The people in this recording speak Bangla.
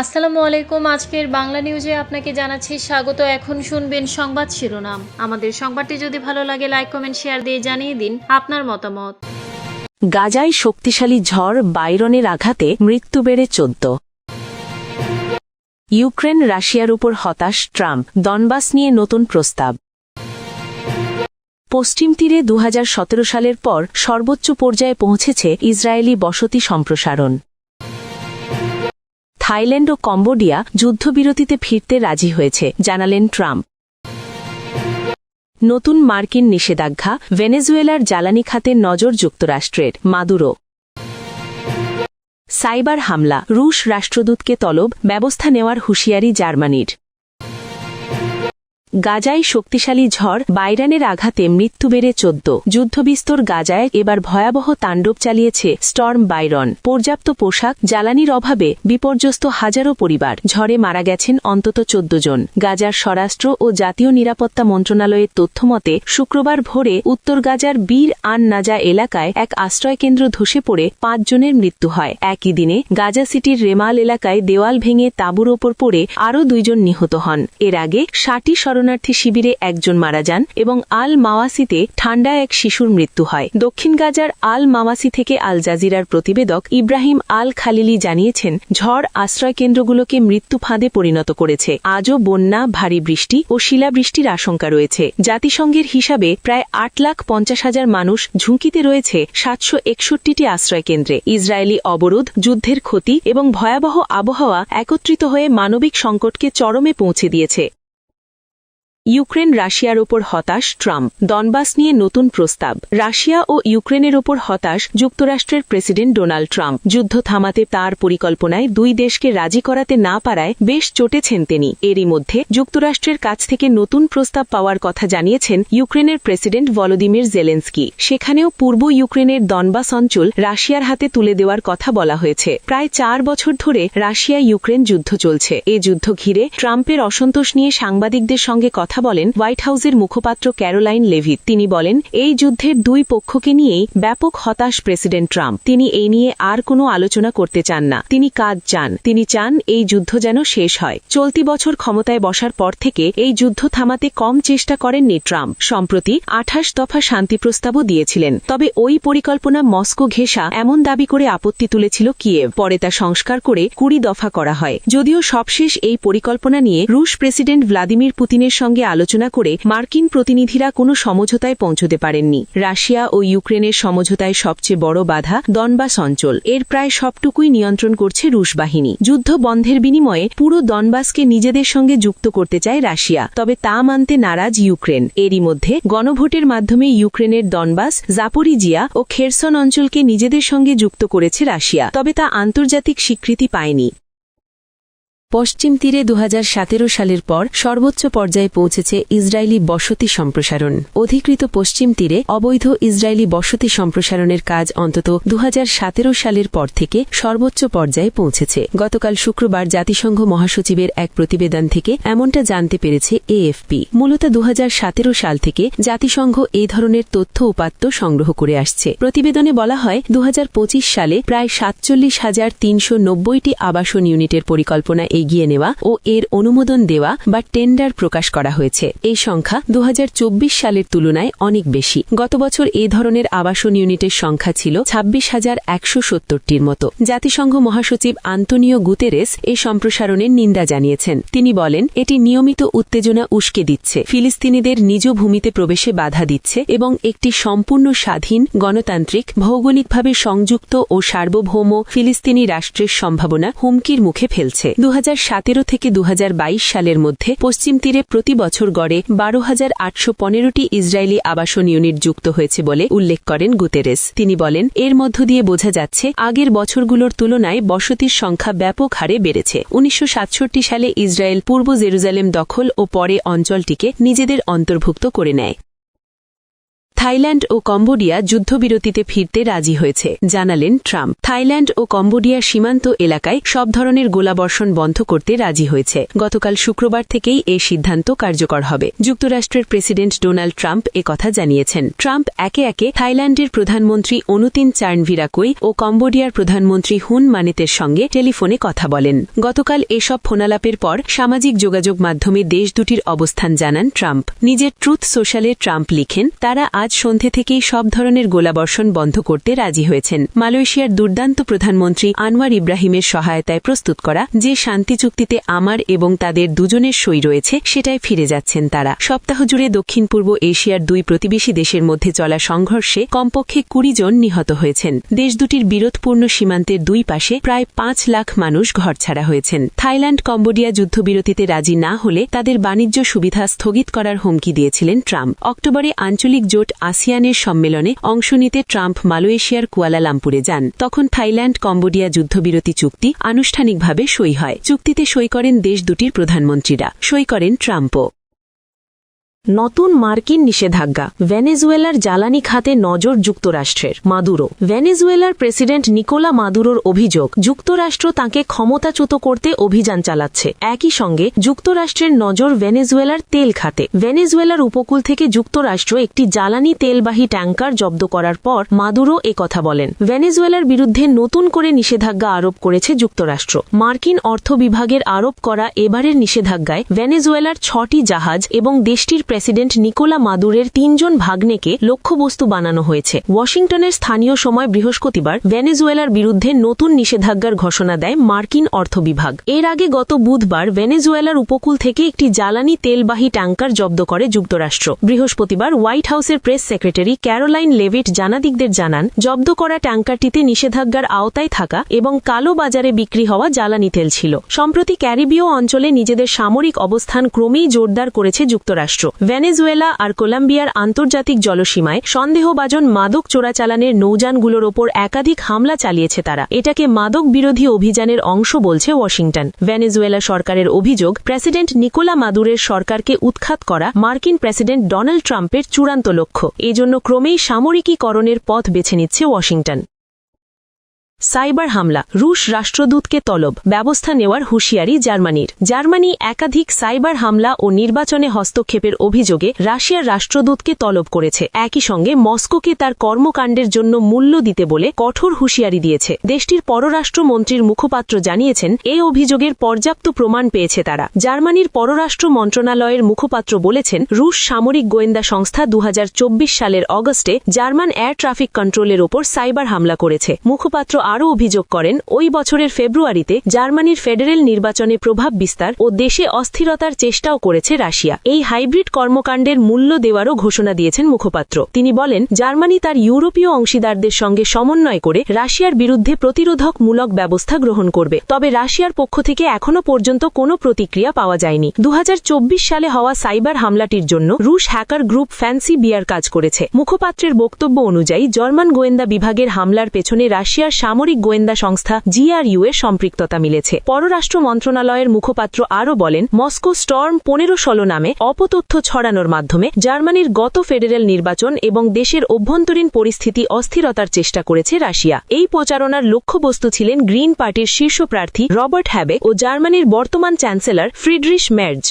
আসসালামু আলাইকুম। আজকের বাংলা নিউজে আপনাকে জানাচ্ছি স্বাগত। এখন শুনবেন সংবাদ শিরোনাম। আমাদের সংবাদটি যদি ভালো লাগে লাইক কমেন্ট শেয়ার দিয়ে জানিয়ে দিন আপনার মতামত। গাজায় শক্তিশালী ঝড় বাইরনের আঘাতে মৃত্যু বেড়ে চোদ্দ। ইউক্রেন রাশিয়ার উপর হতাশ ট্রাম্প। দনবাস নিয়ে নতুন প্রস্তাব। পশ্চিম তীরে দু হাজার সতেরো সালের পর সর্বোচ্চ পর্যায়ে পৌঁছেছে ইসরায়েলি বসতি সম্প্রসারণ। থাইল্যান্ড ও কম্বোডিয়া যুদ্ধবিরতিতে ফিরতে রাজি হয়েছে, জানালেন ট্রাম্প। নতুন মার্কিন নিষেধাজ্ঞা, ভেনেজুয়েলার জ্বালানি খাতে নজর যুক্তরাষ্ট্রের, মাদুরো। সাইবার হামলা, রুশ রাষ্ট্রদূতকে তলব, ব্যবস্থা নেওয়ার হুঁশিয়ারি জার্মানির। গাজায় শক্তিশালী ঝড় বাইরানের আঘাতে মৃত্যু বেড়ে চোদ্দ। যুদ্ধবিস্তর গাজায় এবার ভয়াবহ তাণ্ডব চালিয়েছে স্টর্ম বাইরন। পর্যাপ্ত পোশাক, জ্বালানির অভাবে বিপর্যস্ত হাজারো পরিবার। ঝড়ে মারা গেছেন অন্তত চোদ্দ জন। গাজার স্বরাষ্ট্র ও জাতীয় নিরাপত্তা মন্ত্রণালয়ের তথ্যমতে শুক্রবার ভোরে উত্তর গাজার বীর আন নাজা এলাকায় এক আশ্রয়কেন্দ্র ধসে পড়ে পাঁচ জনের মৃত্যু হয়। একই দিনে গাজা সিটির রেমাল এলাকায় দেওয়াল ভেঙে তাঁবুর ওপর পড়ে আরও দুইজন নিহত হন। এর আগে ষাটি শরণার্থী শিবিরে একজন মারা যান এবং আল মাওয়াসিতে ঠান্ডা এক শিশুর মৃত্যু হয়। দক্ষিণ গাজার আল মাওয়াসি থেকে আল জাজিরার প্রতিবেদক ইব্রাহিম আল খালিলি জানিয়েছেন, ঝড় আশ্রয় কেন্দ্রগুলোকে মৃত্যু ফাঁদে পরিণত করেছে। আজও বন্যা, ভারী বৃষ্টি ও শিলাবৃষ্টির আশঙ্কা রয়েছে। জাতিসংঘের হিসাবে প্রায় আট লাখ পঞ্চাশ হাজার মানুষ ঝুঁকিতে রয়েছে সাতশো একষট্টিটি আশ্রয়কেন্দ্রে ইসরায়েলি অবরোধ, যুদ্ধের ক্ষতি এবং ভয়াবহ আবহাওয়া একত্রিত হয়ে মানবিক সংকটকে চরমে পৌঁছে দিয়েছে। ইউক্রেন রাশিয়ার ওপর হতাশ ট্রাম্প। দনবাস নিয়ে নতুন প্রস্তাব। রাশিয়া ও ইউক্রেনের ওপর হতাশ যুক্তরাষ্ট্রের প্রেসিডেন্ট ডোনাল্ড ট্রাম্প। যুদ্ধ থামাতে তার পরিকল্পনায় দুই দেশকে রাজি করাতে না পারায় বেশ চটেছেন তিনি। এরই মধ্যে যুক্তরাষ্ট্রের কাছ থেকে নতুন প্রস্তাব পাওয়ার কথা জানিয়েছেন ইউক্রেনের প্রেসিডেন্ট ভলোদিমির জেলেন্সকি। সেখানেও পূর্ব ইউক্রেনের দনবাস অঞ্চল রাশিয়ার হাতে তুলে দেওয়ার কথা বলা হয়েছে। প্রায় চার বছর ধরে রাশিয়া ইউক্রেন যুদ্ধ চলছে। এ যুদ্ধ ঘিরে ট্রাম্পের অসন্তোষ নিয়ে সাংবাদিকদের সঙ্গে কথা বলেন হোয়াইট হাউসের মুখপাত্র ক্যারোলাইন লেভিত তিনি বলেন, এই যুদ্ধের দুই পক্ষকে নিয়েই ব্যাপক হতাশ প্রেসিডেন্ট ট্রাম্প। তিনি এই নিয়ে আর কোনো আলোচনা করতে চান না। তিনি কাজ চান। তিনি চান এই যুদ্ধ যেন শেষ হয়। চলতি বছর ক্ষমতায় বসার পর থেকে এই যুদ্ধ থামাতে কম চেষ্টা করেননি ট্রাম্প। সম্প্রতি আঠাশ দফা শান্তি প্রস্তাবও দিয়েছিলেন। তবে ওই পরিকল্পনা মস্কো ঘেঁষা এমন দাবি করে আপত্তি তুলেছিল কিয়েভ। পরে তা সংস্কার করে কুড়ি দফা করা হয়। যদিও সবশেষ এই পরিকল্পনা নিয়ে রুশ প্রেসিডেন্ট ভ্লাদিমির পুতিনের সঙ্গে আলোচনা করে মার্কিন প্রতিনিধিরা কোনো সমঝোতায় পৌঁছতে পারেননি। রাশিয়া ও ইউক্রেনের সমঝোতায় সবচেয়ে বড় বাধা দনবাস অঞ্চল। এর প্রায় সবটুকুই নিয়ন্ত্রণ করছে রুশ বাহিনী। যুদ্ধ বন্ধের বিনিময়ে পুরো দনবাসকে নিজেদের সঙ্গে যুক্ত করতে চায় রাশিয়া। তবে তা মানতে নারাজ ইউক্রেন। এরই মধ্যে গণভোটের মাধ্যমে ইউক্রেনের দনবাস, জাপোরিজিয়া ও খেরসন অঞ্চলকে নিজেদের সঙ্গে যুক্ত করেছে রাশিয়া। তবে তা আন্তর্জাতিক স্বীকৃতি পায়নি। পশ্চিম তীরে দুহাজার সতেরো সালের পর সর্বোচ্চ পর্যায়ে পৌঁছেছে ইসরায়েলি বসতি সম্প্রসারণ। অধিকৃত পশ্চিম তীরে অবৈধ ইসরায়েলি বসতি সম্প্রসারণের কাজ অন্তত দুহাজার সতেরো সালের পর থেকে সর্বোচ্চ পর্যায়ে পৌঁছেছে। গতকাল শুক্রবার জাতিসংঘ মহাসচিবের এক প্রতিবেদন থেকে এমনটা জানতে পেরেছে এএফপি। মূলত দুহাজার সতেরো সাল থেকে জাতিসংঘ এই ধরনের তথ্য উপাত্ত সংগ্রহ করে আসছে। প্রতিবেদনে বলা হয় দু হাজার পঁচিশ সালে প্রায় সাতচল্লিশ হাজার তিনশো আবাসন ইউনিটের পরিকল্পনা এগিয়ে নেওয়া ও এর অনুমোদন দেওয়া বা টেন্ডার প্রকাশ করা হয়েছে। এই সংখ্যা দু সালের তুলনায় অনেক বেশি। গত বছর এ ধরনের আবাসন ইউনিটের সংখ্যা ছিল ছাব্বিশ হাজার একশো সত্তরটির মতো। জাতিসংঘ মহাসচিব আন্তনিও গুতেরেস এই সম্প্রসারণের নিন্দা জানিয়েছেন। তিনি বলেন, এটি নিয়মিত উত্তেজনা উস্কে দিচ্ছে। ফিলিস্তিনিদের নিজ ভূমিতে প্রবেশে বাধা দিচ্ছে এবং একটি সম্পূর্ণ স্বাধীন, গণতান্ত্রিক, ভৌগোলিকভাবে সংযুক্ত ও সার্বভৌম ফিলিস্তিনি রাষ্ট্রের সম্ভাবনা হুমকির মুখে ফেলছে। দু থেকে দু হাজার বাইশ সালের মধ্যে পশ্চিম তীরে প্রতি বছর গড়ে বারো হাজার আটশো পনেরোটি ইসরায়েলি আবাসন ইউনিট যুক্ত হয়েছে বলে উল্লেখ করেন গুতেরেস। তিনি বলেন, এর মধ্য দিয়ে বোঝা যাচ্ছে, আগের বছরগুলোর তুলনায় বসতির সংখ্যা ব্যাপক হারে বেড়েছে। উনিশশো সাতষট্টি সালে ইসরায়েল পূর্ব জেরুজালেম দখল ও পরে অঞ্চলটিকে নিজেদের অন্তর্ভুক্ত করে নেয়। থাইল্যান্ড ও কম্বোডিয়া যুদ্ধবিরতিতে ফিরতে রাজি হয়েছে, জানালেন ট্রাম্প। থাইল্যান্ড ও কম্বোডিয়ার সীমান্ত এলাকায় সব ধরনের গোলাবর্ষণ বন্ধ করতে রাজি হয়েছে। গতকাল শুক্রবার থেকেই এই সিদ্ধান্ত কার্যকর হবে, যুক্তরাষ্ট্রের প্রেসিডেন্ট ডোনাল্ড ট্রাম্প কথা জানিয়েছেন। ট্রাম্প একে একে থাইল্যান্ডের প্রধানমন্ত্রী অনুতিন চার্নভিরাকুই ও কম্বোডিয়ার প্রধানমন্ত্রী হুন মানেতের সঙ্গে টেলিফোনে কথা বলেন। গতকাল এসব ফোনালাপের পর সামাজিক যোগাযোগ মাধ্যমে দেশ দুটির অবস্থান জানান ট্রাম্প। নিজের ট্রুথ সোশ্যালে ট্রাম্প লিখেন, তারা আজ সন্ধে থেকেই সব ধরনের গোলাবর্ষণ বন্ধ করতে রাজি হয়েছেন। মালয়েশিয়ার দুর্দান্ত প্রধানমন্ত্রী আনোয়ার ইব্রাহিমের সহায়তায় প্রস্তুত করা যে শান্তি চুক্তিতে আমার এবং তাদের দুজনের সই রয়েছে সেটাই ফিরে যাচ্ছেন তারা। সপ্তাহ জুড়ে দক্ষিণ পূর্ব এশিয়ার দুই প্রতিবেশী দেশের মধ্যে চলা সংঘর্ষে কমপক্ষে কুড়ি জন নিহত হয়েছেন। দেশ দুটির বিরোধপূর্ণ সীমান্তের দুই পাশে প্রায় পাঁচ লাখ মানুষ ঘরছাড়া হয়েছেন। থাইল্যান্ড কম্বোডিয়া যুদ্ধবিরতিতে রাজি না হলে তাদের বাণিজ্য সুবিধা স্থগিত করার হুমকি দিয়েছিলেন ট্রাম্প। অক্টোবরে আঞ্চলিক জোট আসিয়ানের সম্মেলনে অংশ নিতে ট্রাম্প মালয়েশিয়ার কুয়ালালামপুরে যান। তখন থাইল্যান্ড কম্বোডিয়া যুদ্ধবিরতি চুক্তি আনুষ্ঠানিকভাবে সই হয়। চুক্তিতে সই করেন দেশ দুটির প্রধানমন্ত্রীরা। সই করেন ট্রাম্পও। নতুন মার্কিন নিষেধাজ্ঞা, ভেনেজুয়েলার জ্বালানি খাতে নজর যুক্তরাষ্ট্রের, মাদুরো। ভেনেজুয়েলার প্রেসিডেন্ট নিকোলা মাদুরোর অভিযোগ, যুক্তরাষ্ট্র তাকে ক্ষমতাচ্যুত করতে অভিযান চালাচ্ছে। একই সঙ্গে, যুক্তরাষ্ট্রের নজর ভেনেজুয়েলার তেল খাতে। ভেনেজুয়েলার উপকূল থেকে যুক্তরাষ্ট্র একটি জ্বালানি তেলবাহী ট্যাঙ্কার জব্দ করার পর, মাদুরো কথা বলেন। ভেনেজুয়েলার বিরুদ্ধে নতুন করে নিষেধাজ্ঞা আরোপ করেছে যুক্তরাষ্ট্র। মার্কিন অর্থ বিভাগের আরোপ করা এবারের নিষেধাজ্ঞায়, ভেনেজুয়েলার ছটি জাহাজ এবং দেশটির প্রেসিডেন্ট নিকোলা মাদুরের তিনজন ভাগ্নেকে লক্ষ্যবস্তু বানানো হয়েছে। ওয়াশিংটনের স্থানীয় সময় বৃহস্পতিবার ভেনেজুয়েলার বিরুদ্ধে নতুন নিষেধাজ্ঞার ঘোষণা দেয় মার্কিন অর্থ বিভাগ। এর আগে গত বুধবার ভেনেজুয়েলার উপকূল থেকে একটি জ্বালানি তেলবাহী ট্যাঙ্কার জব্দ করে যুক্তরাষ্ট্র। বৃহস্পতিবার হোয়াইট হাউসের প্রেস সেক্রেটারি ক্যারোলাইন লেভিট জানাদিকদের জানান, জব্দ করা ট্যাঙ্কারটিতে নিষেধাজ্ঞার আওতায় থাকা এবং কালো বাজারে বিক্রি হওয়া জ্বালানি তেল ছিল। সম্প্রতি ক্যারিবীয় অঞ্চলে নিজেদের সামরিক অবস্থান ক্রমেই জোরদার করেছে যুক্তরাষ্ট্র। ভেনেজুয়েলা আর কলম্বিয়ার আন্তর্জাতিক জলসীমায় সন্দেহভাজন মাদক চোরাচালানের নৌযানগুলোর ওপর একাধিক হামলা চালিয়েছে তারা। এটাকে মাদক বিরোধী অভিযানের অংশ বলছে ওয়াশিংটন। ভেনেজুয়েলা সরকারের অভিযোগ, প্রেসিডেন্ট নিকোলা মাদুরের সরকারকে উৎখাত করা মার্কিন প্রেসিডেন্ট ডোনাল্ড ট্রাম্পের চূড়ান্ত লক্ষ্য। এজন্য ক্রমেই সামরিকীকরণের পথ বেছে নিচ্ছে ওয়াশিংটন। সাইবার হামলা, রুশ রাষ্ট্রদূতকে তলব, ব্যবস্থা নেওয়ার হুঁশিয়ারি জার্মানির। জার্মানি একাধিক সাইবার হামলা ও নির্বাচনে হস্তক্ষেপের অভিযোগে রাশিয়ার রাষ্ট্রদূতকে তলব করেছে। একই সঙ্গে মস্কোকে তার কর্মকাণ্ডের জন্য মূল্য দিতে বলে কঠোর হুঁশিয়ারি দিয়েছে। দেশটির পররাষ্ট্রমন্ত্রীর মুখপাত্র জানিয়েছেন এই অভিযোগের পর্যাপ্ত প্রমাণ পেয়েছে তারা। জার্মানির পররাষ্ট্র মন্ত্রণালয়ের মুখপাত্র বলেছেন, রুশ সামরিক গোয়েন্দা সংস্থা দু হাজার চব্বিশ সালের অগস্টে জার্মান এয়ার ট্রাফিক কন্ট্রোলের ওপর সাইবার হামলা করেছে। মুখপাত্র আরও অভিযোগ করেন, ওই বছরের ফেব্রুয়ারিতে জার্মানির ফেডারেল নির্বাচনে প্রভাব বিস্তার ও দেশে অস্থিরতার চেষ্টাও করেছে রাশিয়া। এই হাইব্রিড কর্মকাণ্ডের মূল্য দেওয়ারও ঘোষণা দিয়েছেন মুখপাত্র। তিনি বলেন, জার্মানি তার ইউরোপীয় অংশীদারদের সঙ্গে সমন্বয় করে রাশিয়ার বিরুদ্ধে প্রতিরোধকমূলক ব্যবস্থা গ্রহণ করবে। তবে রাশিয়ার পক্ষ থেকে এখনও পর্যন্ত কোনো প্রতিক্রিয়া পাওয়া যায়নি। দু হাজার চব্বিশ সালে হওয়া সাইবার হামলাটির জন্য রুশ হ্যাকার গ্রুপ ফ্যান্সি বিয়ার কাজ করেছে। মুখপাত্রের বক্তব্য অনুযায়ী, জার্মান গোয়েন্দা বিভাগের হামলার পেছনে রাশিয়ার সামরিক গোয়েন্দা সংস্থা জিআরইউ এর সম্পৃক্ততা মিলেছে। পররাষ্ট্র মন্ত্রণালয়ের মুখপাত্র আরও বলেন, মস্কো স্টর্ম পনেরো ষোলো নামে অপতথ্য ছড়ানোর মাধ্যমে জার্মানির গত ফেডারেল নির্বাচন এবং দেশের অভ্যন্তরীণ পরিস্থিতি অস্থিরতার চেষ্টা করেছে রাশিয়া। এই প্রচারণার লক্ষ্যবস্তু ছিলেন গ্রিন পার্টির শীর্ষ প্রার্থী রবার্ট হ্যাবে ও জার্মানির বর্তমান চ্যান্সেলর ফ্রিডরিশ মের্জ।